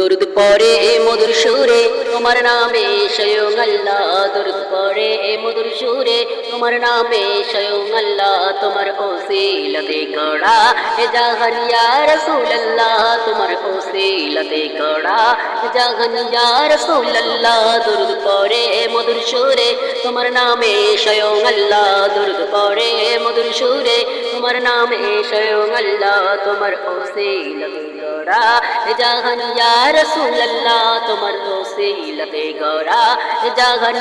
দরুদ পরে মধুর সুরে তোমার নামে সয়ং আল্লাহ দরুদ পরে মধুর সুরে তোমার নামে স্বয়ং আল্লাহ, তোমার ওসিলতে গড়া। এ জাহান ইয়া রাসূলুল্লাহ, তোমার ওসিলতে গড়া। এ জাহান ইয়া রাসূলুল্লাহ, দরুদ পরে মধুর সুরে। তোমার নামে স্বয়ং আল্লাহ, দরুদ পরে মধুর সুরে। তোমার নামে স্বয়ং আল্লাহ, তোমার ওসিলতে গড়া। এ জাহান ইয়া রাসূলুল্লাহ, তোমার ওসিলতে গড়া। এ জাহান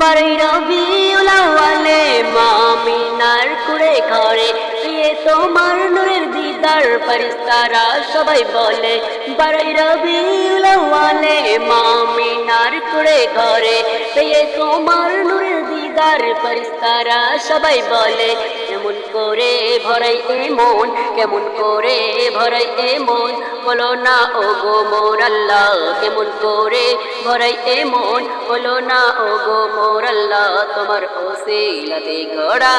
ইয়া রবি উলাওয়ালে মামিনার কুড়ে ঘরে প্রিয়ে তোমার নূরের দিদার ফেরেশতারা সবাই বলে বারই রবিউল আউয়ালে মামিনার কুড়ে ঘরে প্রিয়ে তোমার নূরের দিদার ফেরেশতারা সবাই বলে কেমন করে ভরাই এ মন, কেমন করে ভরাই এ মন? বলো না ও গো মোর আল্লাহ, কেমন করে ভরাই এ মন? বলো না ও গো মোর আল্লাহ, তোমার ওসিলাতে গড়া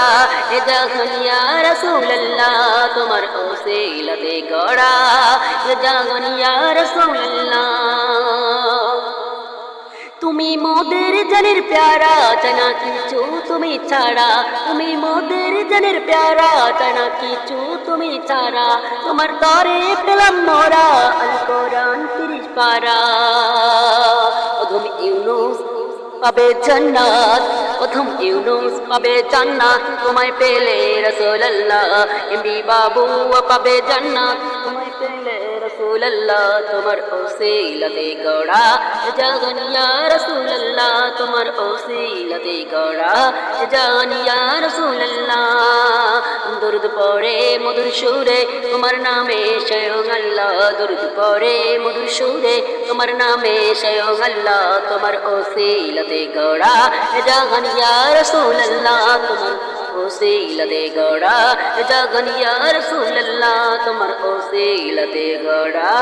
এ জাহানিয়া রাসূলুল্লাহ, তোমার ওসিলাতে গড়া এ জাহানিয়া রাসূলুল্লাহ। তুমি মোদের জানের প্যারা, জানা কিছু তুমি ছাড়া, তুমি মোদের জানের প্যারা জানা কিছু তুমি ছাড়া। তোমার তরে পেলাম মোরা আল তিরিশ পারা। ইউনুস পাবে জান্নাত, প্রথম ইউনুস পাবে জান্নাত, তোমায় পেলে রাসূলুল্লাহ। এমবি বাবু পাবে জান্নাত, তোমায় পেলে রাসূলুল্লাহ, তোমার ওসিলাতে গড়া। জাগানিয়া রাসূলুল্লাহ, তোমার ওসিলাতে গড়া। জাগানিয়া রাসূলুল্লাহ, দরুদ পড়ে, মধুর সুরে, তোমার নামে স্বয়ং আল্লাহ। দরুদ পড়ে, মধুর সুরে, তোমার নামে স্বয়ং আল্লাহ। তোমার ওসিলাতে গড়া। জাগানিয়া রাসূলুল্লাহ, তোমার ওসিলতে গড়া জাগনিয়া রসুল্লাহ তোমার ওসিলতে গড়া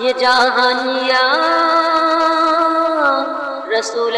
ये जहानिया रसूल